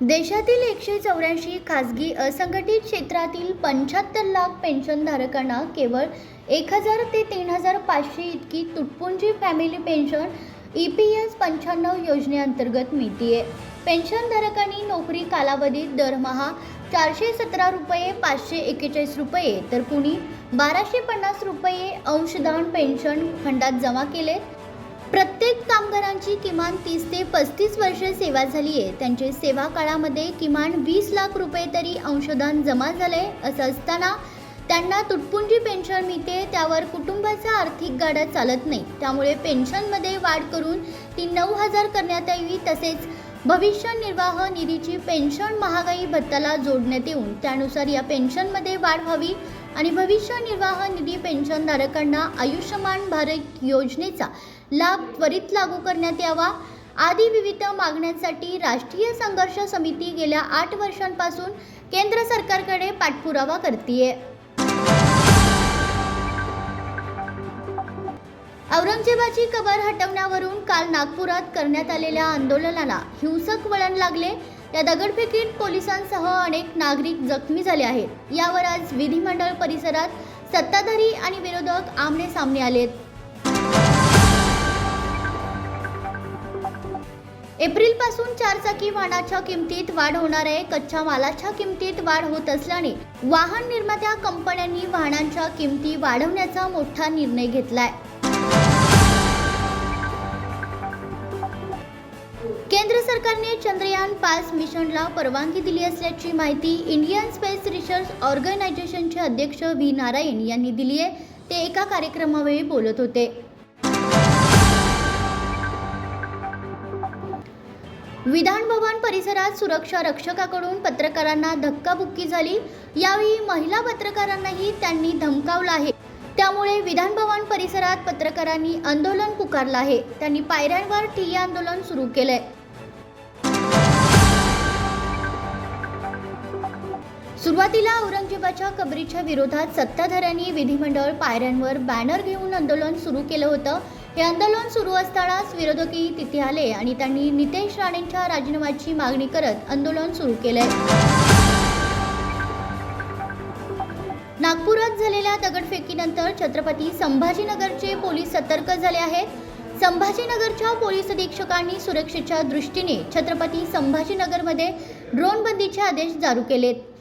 देशातील एकशे चौऱ्याऐंशी खाजगी असंघटित क्षेत्रातील पंच्याहत्तर लाख पेन्शनधारकांना केवळ एक हजार ते तीन हजार पाचशे इतकी तुटपुंजी family pension E P S पंच्याण्णव योजनेअंतर्गत मिळतीये. पेन्शनधारकांनी नोकरी कालावधीत दरमहा चारशे सतरा रुपये पाचशे एक्केचाळीस रुपये तर कुणी बाराशे पन्नास रुपये अंशदान पेन्शन फंडात जमा केले प्रत्येक कामगारांची किमान तीस ते पस्तीस वर्षे सेवा झाली आहे. त्यांचे सेवा काळामध्ये किमान वीस लाख रुपये तरी अंशदान जमा झाले असं असताना त्यांना तुटपुंजी पेन्शन मिळते त्यावर कुटुंबाचा आर्थिक गाडा चालत नाही. त्यामुळे पेन्शनमध्ये वाढ करून ती नऊ हजार करण्यात यावी तसेच भविष्य निर्वाह निधीची पेन्शन महागाई भत्ताला जोडण्यात येऊन त्यानुसार या पेन्शनमध्ये वाढ व्हावी आणि भविष्य निर्वाह निधी पेन्शनधारकांना आयुष्यमान भारत योजनेचा लाभ त्वरित लागू करण्यात यावा. आदी विविध मागण्यांसाठी राष्ट्रीय संघर्ष समिती गेल्या आठ वर्षांपासून केंद्र सरकारकडे पाठपुरावा करतीये. औरंगजेबाची कबर हटवण्यावरून काल नागपुरात करण्यात आलेल्या आंदोलनाला हिंसक वळण लागले. या दगडफेकीत पोलिसांसह अनेक नागरिक जखमी झाले आहेत. यावर आज विधिमंडळ परिसरात सत्ताधारी आणि विरोधक आमने सामने आलेत. एप्रिलपासून चारचाकी वाहनाच्या किमतीत वाढ होणार आहे. कच्च्या मालाच्या किमतीत वाढ होत असल्याने वाहन निर्मात्या कंपन्यांनी वाहनांच्या किमती वाढवण्याचा मोठा निर्णय घेतलाय. केंद्र सरकारने चंद्रयान पाच मिशनला परवानगी दिली असल्याची माहिती इंडियन स्पेस रिसर्च ऑर्गनायझेशनचे अध्यक्ष व्ही. नारायण यांनी दिली आहे. ते एका कार्यक्रमावेळी बोलत होते. विधान भवन परिसरात सुरक्षा रक्षकाकडून पत्रकारांना धक्काबुक्की झाली. यावेळी महिला पत्रकारांनाही त्यांनी धमकावलं आहे. त्यामुळे विधान भवन परिसरात पत्रकारांनी आंदोलन पुकारलं आहे. त्यांनी पायऱ्यांवर ठिय्या आंदोलन सुरू केलंय. सुरुवातीला औरंगजेबाच्या कबरीच्या विरोधात सत्ताधाऱ्यांनी विधिमंडळ पायऱ्यांवर बॅनर घेऊन आंदोलन सुरू केलं होतं. हे आंदोलन सुरू असतानाच विरोधकही तिथे आले आणि त्यांनी नितेश राणेंच्या राजीनाम्याची मागणी करत आंदोलन सुरू केलंय. नागपुरात झालेल्या दगडफेकीनंतर छत्रपती संभाजीनगरचे पोलीस सतर्क झाले आहेत. संभाजीनगरच्या पोलीस अधीक्षकांनी सुरक्षेच्या दृष्टीने छत्रपती संभाजीनगरमध्ये ड्रोन बंदीचे आदेश जारी केलेत.